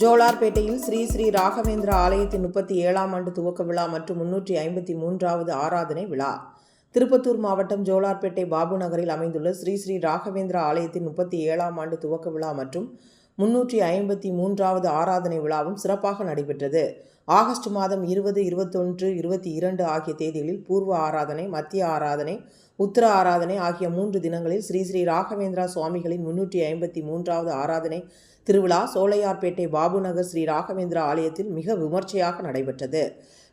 ஜோலார்பேட்டையில் ஸ்ரீ ஸ்ரீ ராகவேந்திர ஆலயத்தின் முப்பத்தி ஏழாம் ஆண்டு துவக்க விழா மற்றும் முன்னூற்றி ஐம்பத்தி மூன்றாவது ஆராதனை விழா. திருப்பத்தூர் மாவட்டம் ஜோலார்பேட்டை பாபு நகரில் அமைந்துள்ள ஸ்ரீ ஸ்ரீ ராகவேந்திர ஆலயத்தின் முப்பத்தி ஏழாம் ஆண்டு துவக்க விழா மற்றும் முன்னூற்றி ஐம்பத்தி மூன்றாவது ஆராதனை விழாவும் சிறப்பாக நடைபெற்றது. ஆகஸ்ட் மாதம் இருபது இருபத்தொன்று இருபத்தி இரண்டு ஆகிய தேதிகளில் பூர்வ ஆராதனை மத்திய ஆராதனை உத்தர ஆராதனை ஆகிய மூன்று தினங்களில் ஸ்ரீ ஸ்ரீ ராகவேந்திரா சுவாமிகளின் முன்னூற்றி ஐம்பத்தி மூன்றாவது ஆராதனை திருவிழா சோலையார்பேட்டை பாபுநகர் ஸ்ரீ ராகவேந்திரா ஆலயத்தில் மிக விமர்சையாக நடைபெற்றது.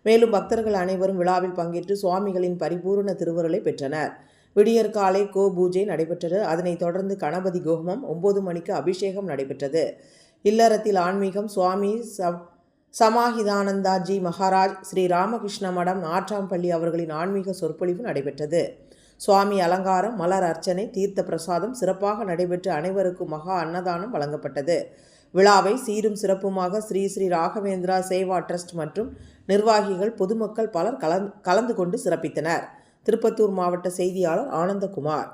மேலும் பக்தர்கள் அனைவரும் விழாவில் பங்கேற்று சுவாமிகளின் பரிபூரண திருவருளை பெற்றனர். விடியற் காலை கோ பூஜை நடைபெற்றது. அதனைத் தொடர்ந்து கணபதி கோகமம் ஒன்பது மணிக்கு அபிஷேகம் நடைபெற்றது. இல்லறத்தில் ஆன்மீகம் சுவாமி ச சமாஹிதானந்தாஜி மகாராஜ் ஸ்ரீ ராமகிருஷ்ண மடம் நாற்றாம்பள்ளி அவர்களின் ஆன்மீக சொற்பொழிவு நடைபெற்றது. சுவாமி அலங்காரம் மலர் அர்ச்சனை தீர்த்த பிரசாதம் சிறப்பாக நடைபெற்று அனைவருக்கும் மகா அன்னதானம் வழங்கப்பட்டது. விழாவை சீரும் சிறப்புமாக ஸ்ரீ ஸ்ரீ ராகவேந்திரா சேவா ட்ரஸ்ட் மற்றும் நிர்வாகிகள் பொதுமக்கள் பலர் கலந்து கொண்டு சிறப்பித்தனர். திருப்பத்தூர் மாவட்ட செய்தியாளர் ஆனந்தகுமார்.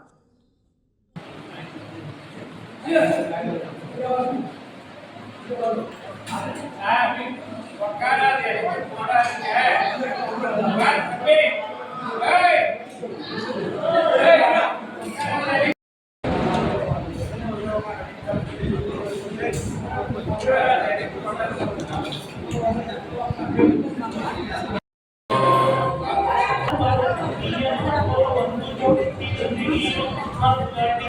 Thank not declared